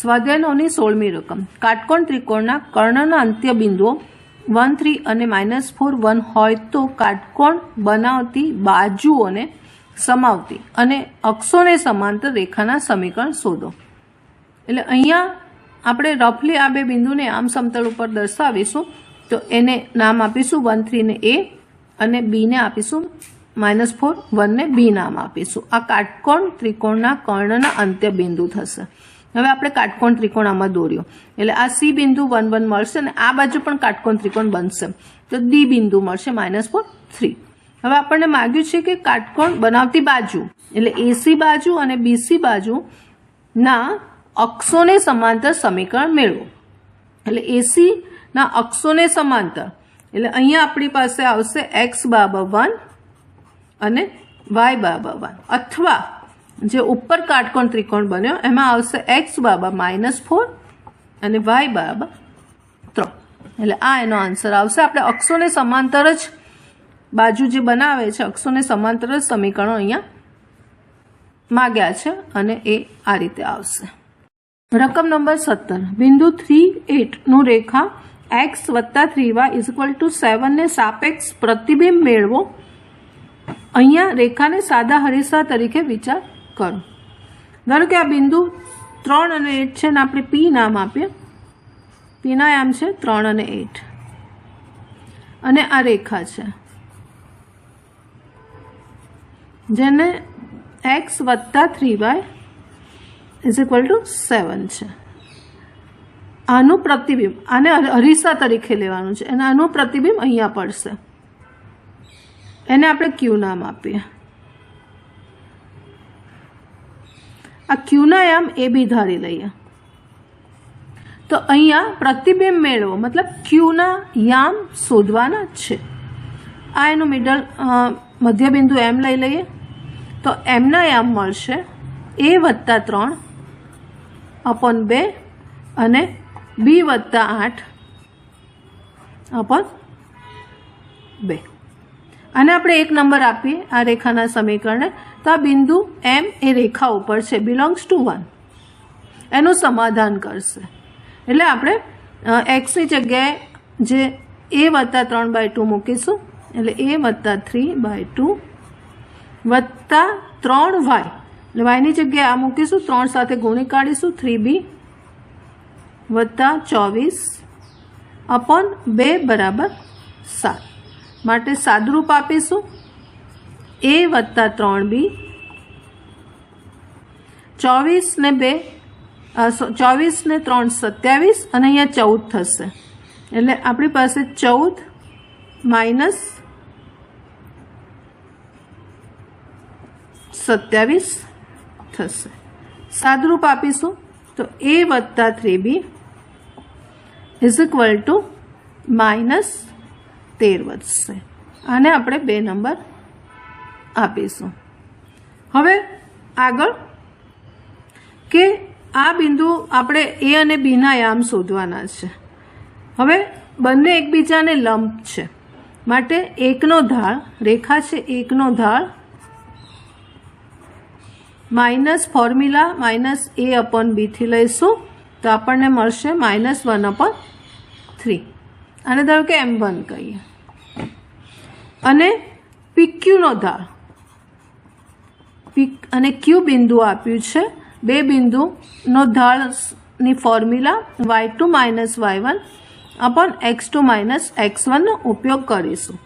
સ્વાધ્યાયનોની સોળમી રકમ. કાટકોણ ત્રિકોણના કર્ણના અંત્ય બિંદુઓ વન થ્રી અને માઇનસ ફોર વન હોય તો કાટકોણ બનાવતી બાજુઓને સમાવતી અને અક્ષોને સમાંતર રેખાના સમીકરણ શોધો. એટલે અહીંયા આપણે રફલી આ બે બિંદુને આમ સમતળ ઉપર દર્શાવીશું. તો એને નામ આપીશું વન થ્રીને એ અને બીને આપીશું માઇનસ ફોર વનને બી નામ આપીશું. આ કાટકોણ ત્રિકોણના કર્ણના અંત્ય બિંદુ થશે. હવે આપણે કાટકોણ ત્રિકોણ આમાં દોર્યો. એટલે આ સી બિંદુ વન વન મળશે અને આ બાજુ પણ કાટકોણ ત્રિકોણ બનશે. તો ડી બિંદુ મળશે માઇનસ ફોર થ્રી હવે આપણને માગ્યું છે કે કાટકોણ બનાવતી બાજુ, એટલે એસી બાજુ અને બીસી બાજુના અક્ષોને સમાંતર સમીકરણ મેળવો. એટલે એસીના અક્ષોને સમાંતર. એટલે અહીંયા આપણી પાસે આવશે એક્સ બાબા વન અને વાય બાબા વન અથવા જે ઉપર કાટકોણ ત્રિકોણ બન્યો, એમાં આવશે એક્સ બાબા માઇનસ ફોર અને વાય બાબા ત્રણ. એટલે આ એનો આન્સર આવશે. આપણે અક્ષોને સમાંતર જ બાજુ જે બનાવે છે, અક્ષોને સમાંતર જ સમીકરણો અહીંયા માગ્યા છે અને એ આ રીતે આવશે. રકમ નંબર સત્તર. બિંદુ થ્રી એટનું રેખા એક્સ વત્તા three y is equal to સેવનને સાપેક્ષ પ્રતિબિંબ મેળવો. અહીંયા રેખાને સાદા હરીસા તરીકે વિચાર કરો. ધારો કે આ બિંદુ ત્રણ અને એટ છે ને આપણે પી નામ આપીએ. પીના આમ છે ત્રણ અને એટ અને આ રેખા છે. જેને એક્સ વત્તા three y is equal to seven છે. આનું પ્રતિબિંબ, આને અરીસા તરીકે લેવાનું છે. અને આનું પ્રતિબિંબ અહીંયા પડશે. એને આપણે ક્યુ નામ આપીએ. આ ક્યુના યામ એ બી ધારી લઈએ. તો અહીંયા પ્રતિબિંબ મેળવો, મતલબ ક્યુના યામ શોધવાના છે. આ એનું મિડલ મધ્યબિંદુ એમ લઈ લઈએ. તો એમના યામ મળશે એ વત્તા ત્રણ અપોન બે અને બી વત્તા આઠ અપોન બે. અને આપણે એક નંબર આપીએ આ રેખાના સમીકરણને. તો આ બિંદુ એમ એ રેખા ઉપર છે. બિલોંગ્સ ટુ વન એનું સમાધાન કરશે. એટલે આપણે એક્સની જગ્યાએ જે એ વત્તા ત્રણ બાય ટુ મૂકીશું. એટલે એ વત્તા થ્રી બાય ટુ વત્તા ત્રણ વાય એટલે વાયની જગ્યાએ આ મૂકીશું. ત્રણ સાથે ગુણી કાઢીશું. થ્રી બી વત્તા ચોવીસ અપોન બે બરાબર સાત. માટે સાદરૂપ આપીશું. એ વત્તા ત્રણ બી. ચોવીસ ને બે ચોવીસ ને ત્રણ સત્યાવીસ, અને અહીંયા ચૌદ થશે. એટલે આપણી પાસે ચૌદ માઇનસ સત્યાવીસ થશે. સાદરૂપ આપીશું. તો એ વત્તા three b is equal to minus તેર વધશે. આને આપણે બે નંબર આપીશું. હવે આગળ કે આ બિંદુ આપણે એ અને બીના યામ શોધવાના છે. હવે બંને એકબીજાને લંબ છે. માટે એકનો ઢાળ, રેખા છે એકનો ઢાળ, minus formula minus a upon બીથી લઈશું. તો આપણને મળશે માઇનસ વન અપન થ્રી. અને ધારો કે એમ વન કહીએ. અને પીક્યુનો ધાર પીક અને ક્યુ બિંદુ આપ્યું છે. બે બિંદુનો ધાળની formula y two minus y one upon x two minus x વનનો ઉપયોગ કરીશું.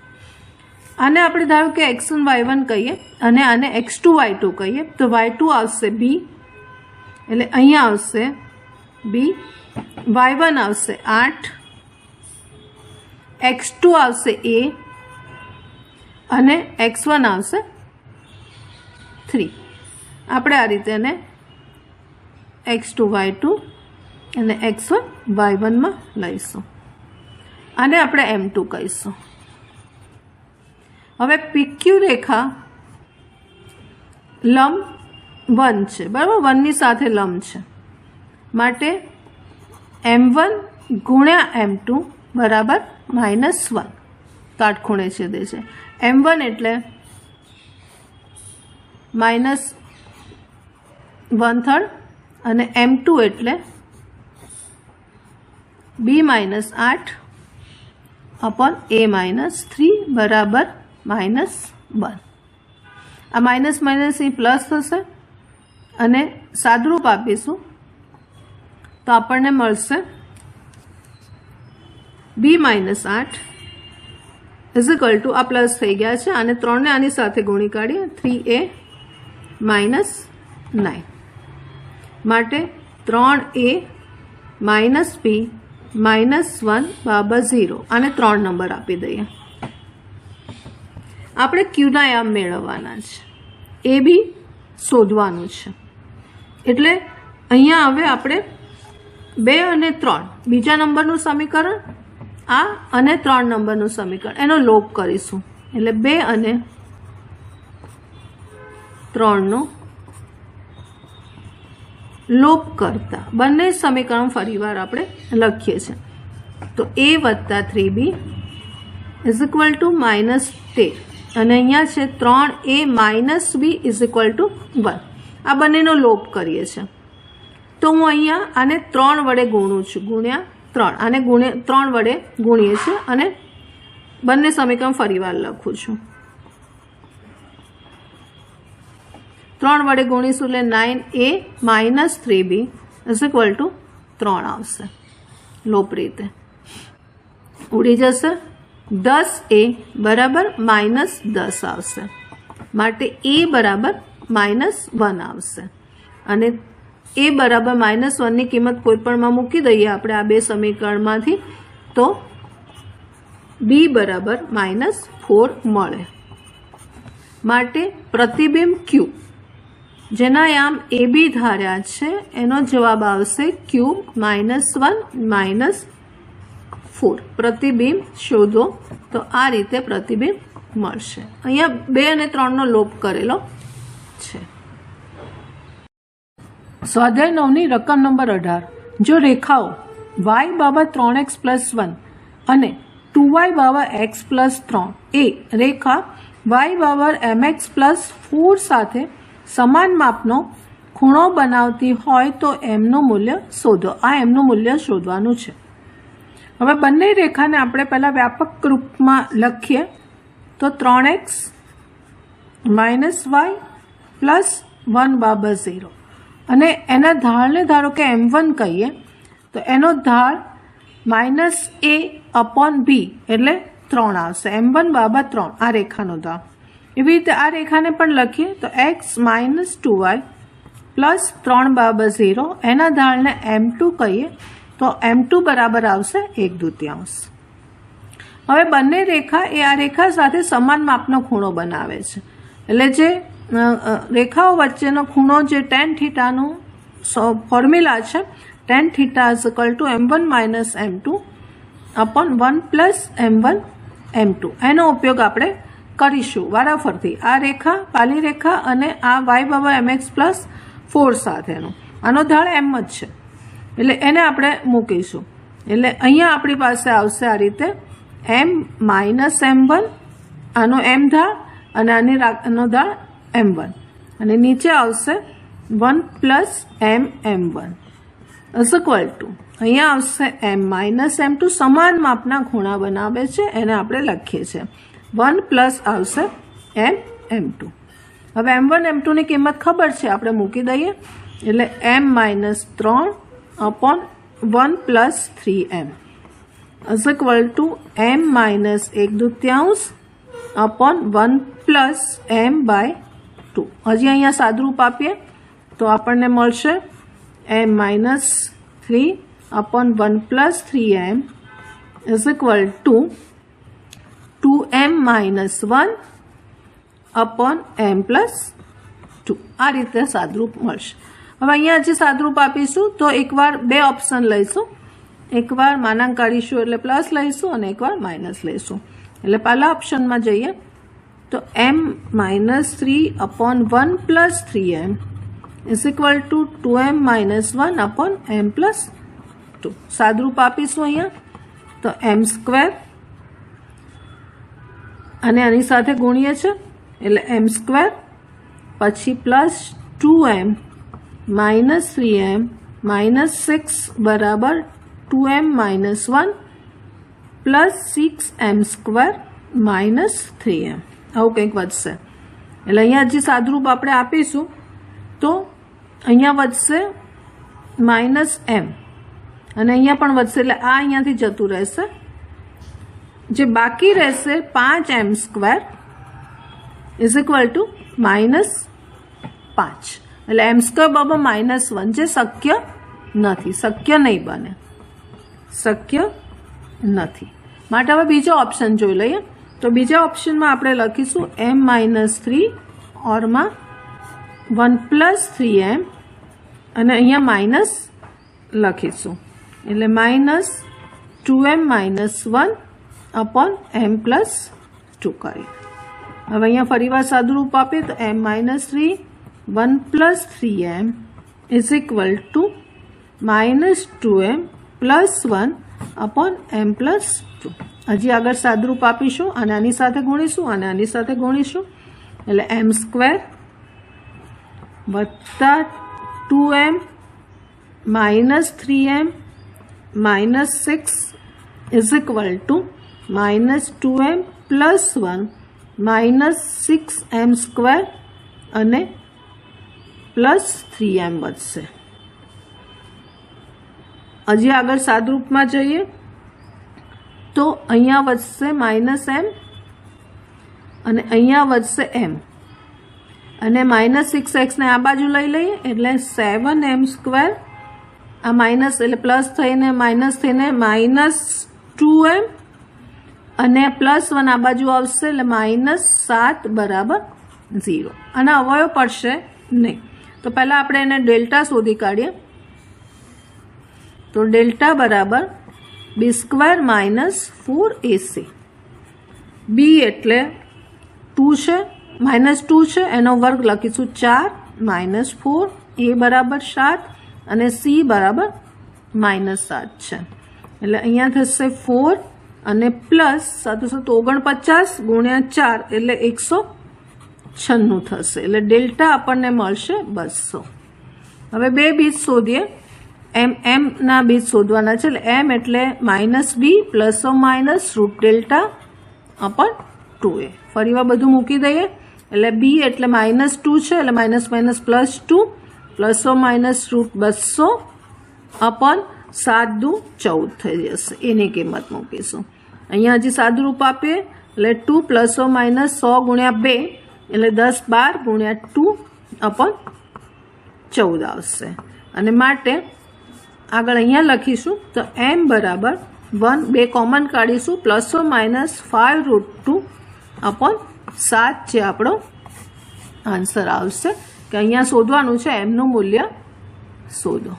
આને આપણે ધારો કે એક્સ વન વાય વન કહીએ અને આને એક્સ ટુ વાય ટુ કહીએ, તો વાય ટુ આવશે બી એટલે અહીંયા આવશે બી વાય વન આવશે આઠ એક્સ ટુ આવશે એ અને એક્સ વન આવશે થ્રી આપણે આ રીતે એને એક્સ ટુ વાય ટુ અને એક્સ વન વાય વનમાં લઈશું. આને આપણે એમ ટુ કહીશું. હવે પીક્યુ રેખા લંબ વન છે. બરાબર? વનની સાથે લંબ છે. માટે એમ વન ગુણ્યા એમ ટુ બરાબર માઇનસ વન કાટખૂણે છેદે છે. એમ વન એટલે માઇનસ વન થર્ડ અને એમ ટુ એટલે બી માઇનસ આઠ અપોન એ માઇનસ થ્રી બરાબર માઇનસ વન. આ માઇનસ માઇનસ એ પ્લસ થશે અને સાદરૂપ આપીશું તો આપણને મળશે બી માઇનસ આઠ ઇઝ ઇક્વલ ટુ આ પ્લસ થઈ ગયા છે. અને ત્રણને આની સાથે ગુણી કાઢીએ. થ્રી એ માઇનસ નાઇન માટે ત્રણ a minus p minus one Babur zero અને ત્રણ નંબર આપી દઈએ. આપણે ક્યુનાયામ મેળવવાના છે. એ બી શોધવાનું છે. એટલે અહીંયા હવે આપણે બે અને ત્રણ. બીજા નંબરનું સમીકરણ આ અને ત્રણ નંબરનું સમીકરણ. એનો લોપ કરીશું. એટલે બે અને ત્રણનો લોપ કરતા. બંને સમીકરણ ફરીવાર આપણે લખીએ છીએ. તો એ વત્તા three b is equal to minus તેર. અને અહીંયા છે ત્રણ a minus b is equal to one આ બંનેનો લોપ કરીએ છીએ. તો હું અહીંયા આને ત્રણ વડે ગુણું છું. ગુણ્યા ત્રણ. આને ગુણે ત્રણ વડે ગુણીએ છીએ અને બંને સમીકરણ ફરીવાર લખું છું. ત્રણ વડે ગુણીશું એટલે nine a minus three b is equal to ત્રણ આવશે. લોપ રીતે. ઉડી જશે. દસ એ બરાબર માઇનસ દસ આવશે. માટે એ બરાબર માઇનસ વન આવશે. અને એ બરાબર માઇનસ વનની કિંમત કોઈપણમાં મૂકી દઈએ આપણે આ બે સમીકરણમાંથી, તો બી બરાબર માઇનસ ફોર મળે. માટે પ્રતિબિંબ ક્યુ જેના યામ એ બી ધાર્યા છે, એનો જવાબ આવશે Q minus one minus four. પ્રતિબિંબ શોધો, તો આ રીતે પ્રતિબિંબ મળશે. અહીંયા બે અને ત્રણનો લોપ કરેલો છે. સ્વાધ્યાય નવની રકમ નંબર અઢાર. જો રેખાઓ વાય બાબા ત્રણ એક્સ પ્લસ વન અને ટુ વાય બાબા એક્સ પ્લસ ત્રણ એ રેખા વાય બાબર એમ એક્સ પ્લસ ફોર સાથે સમાન માપનો ખૂણો બનાવતી હોય તો એમનું મૂલ્ય શોધો. આ એમનું મૂલ્ય શોધવાનું છે. હવે બંને રેખાને આપણે પહેલાં વ્યાપક રૂપમાં લખીએ. તો ત્રણ x minus y plus one Babur zero. અને એના ઢાળને ધારો કે એમ વન કહીએ, તો એનો ઢાળ માઇનસ એ અપોન બી એટલે ત્રણ આવશે. એમ વન બાબા ત્રણ, આ રેખાનો ઢાળ. એવી રીતે આ રેખાને પણ લખીએ, તો x minus two y plus ત્રણ બાબર ઝીરો, એના ઢાળને એમ ટુ કહીએ, તો એમ ટુ બરાબર આવશે એક દૂતિયાંશ. હવે બંને રેખા એ આ રેખા સાથે સમાન માપનો ખૂણો બનાવે છે. એટલે જે રેખાઓ વચ્ચેનો ખૂણો જે ટેન થીટાનું ફોર્મ્યુલા છે tan theta is equal to m one minus m two upon one plus m one m two એનો ઉપયોગ આપણે કરીશું વારાફરતી. આ રેખા, પાલી રેખા અને આ વાય બાબા એમ એક્સ પ્લસ ફોર સાથેનો. આનો ઢાળ એમ જ છે. એટલે એને આપણે મૂકીશું. એટલે અહીંયા આપણી પાસે આવશે આ રીતે એમ માઇનસ એમ વન આનો એમ ધાળ અને આની આનો ધાળ એમ વન અને નીચે આવશે one plus m m one is equal to અહીંયા આવશે એમ માઇનસ એમ ટુ સમાન માપના ખૂણા બનાવે છે, એને આપણે લખીએ છીએ. વન પ્લસ આવશે એમ એમ ટુ હવે એમ વન એમ ટુની કિંમત ખબર છે, આપણે મૂકી દઈએ. એટલે એમ માઇનસ ત્રણ upon one plus three m is equal to m minus એક દૂત્યાંશ upon one plus m by two હજી અહીંયા સાદરૂપ આપીએ તો આપણને મળશે m minus three upon one plus three m is equal to two m minus one upon m plus two આ રીતે સાદરૂપ મળશે. હવે અહીંયા જે સાદરૂપ આપીશું તો એકવાર બે ઓપ્શન લઈશું. એકવાર માનાંક કાઢીશું એટલે પ્લસ લઈશું અને એકવાર માઇનસ લઈશું. એટલે પહેલા ઓપ્શનમાં જઈએ. તો m minus three upon one plus three m is equal to two m minus one upon m plus two સાદરૂપ આપીશું અહીંયા. તો એમ સ્ક્વેર અને આની સાથે ગુણીએ છે. એટલે એમ સ્ક્વેર પછી plus two m minus three m minus six બરાબર two m minus one plus six m square minus three m આવું કંઈક વધશે. એટલે અહીંયા જે સાદરૂપ આપણે આપીશું, તો અહીંયા વધશે માઇનસ એમ. અને અહીંયા પણ વધશે, એટલે આ અહીંયાથી જતું રહેશે. જે બાકી રહેશે પાંચ m square is equal to minus પાંચ. એટલે એમ સ્ક્વેર બરાબર માઇનસ વન જે શક્ય નથી. શક્ય નહીં બને. શક્ય નથી. માટે હવે બીજો ઓપ્શન જોઈ લઈએ. તો બીજા ઓપ્શનમાં આપણે લખીશું એમ માઇનસ થ્રી ઓરમાં વન પ્લસ થ્રી એમ અને અહીંયા માઇનસ લખીશું. એટલે minus two m minus one upon m plus two કરી હવે અહીંયા ફરીવાર સાદુરૂપ આપીએ તો m minus three one plus three m is equal to minus two m plus one upon m plus two હજી આગળ સાદરૂપ આપીશું, અને આની સાથે ગુણીશું, અને આની સાથે ગુણીશું. એટલે એમ સ્ક્વેર વત્તા two m minus three m minus six is equal to minus two m plus one minus six m square અને પ્લસ થ્રી એમ વધશે. હજી આગળ સાદરૂપમાં જઈએ. તો અહીંયા વધશે માઇનસ એમ અને અહીંયા વધશે એમ. અને માઇનસ સિક્સ એક્સને આ બાજુ લઈ લઈએ, એટલે સેવન એમ સ્ક્વેર. આ માઇનસ એટલે પ્લસ થઈને માઇનસ થઈને માઇનસ ટુ એમ. અને પ્લસ વન આ બાજુ આવશે એટલે માઇનસ સાત બરાબર ઝીરો. અને અવયવ પડશે નહીં. તો પહેલાં આપણે એને ડેલ્ટા શોધી કાઢીએ. તો ડેલ્ટા બરાબર b square minus four ac b એટલે ટુ છે માઇનસ ટુ છે, એનો વર્ગ લખીશું ચાર માઇનસ ફોર એ બરાબર સાત, અને સી બરાબર માઇનસ સાત છે. એટલે અહીંયા થશે ફોર અને પ્લસ સાથે સાથે ઓગણપચાસ ગુણ્યા ચાર, એટલે એકસો છન્નું થશે. એટલે ડેલ્ટા આપણને મળશે બસો. હવે બે બીજ શોધીએ. એમ એમના બીજ શોધવાના છે. એટલે એમ એટલે minus b plus or minus root delta upon two a. ફરીવાર બધું મૂકી દઈએ. એટલે બી એટલે માઇનસ ટુ છે. એટલે minus minus plus two, plus or minus root બસો અપન સાત દુ ચૌદ થઈ જશે. એની કિંમત મૂકીશું. અહીંયા હજી સાદુરૂપ આપીએ. એટલે ટુ પ્લસ ઓ માઇનસ સો ગુણ્યા બે, એટલે દસ બાર ગુણ્યા ટુ અપન ચૌદ આવશે. અને માટે આગળ અહીંયા લખીશું, તો એમ બરાબર વન બે કોમન કાઢીશું plus or minus five root two upon સાત છે આપણો આન્સર આવશે. કે અહીંયા શોધવાનું છે એમનું મૂલ્ય શોધો.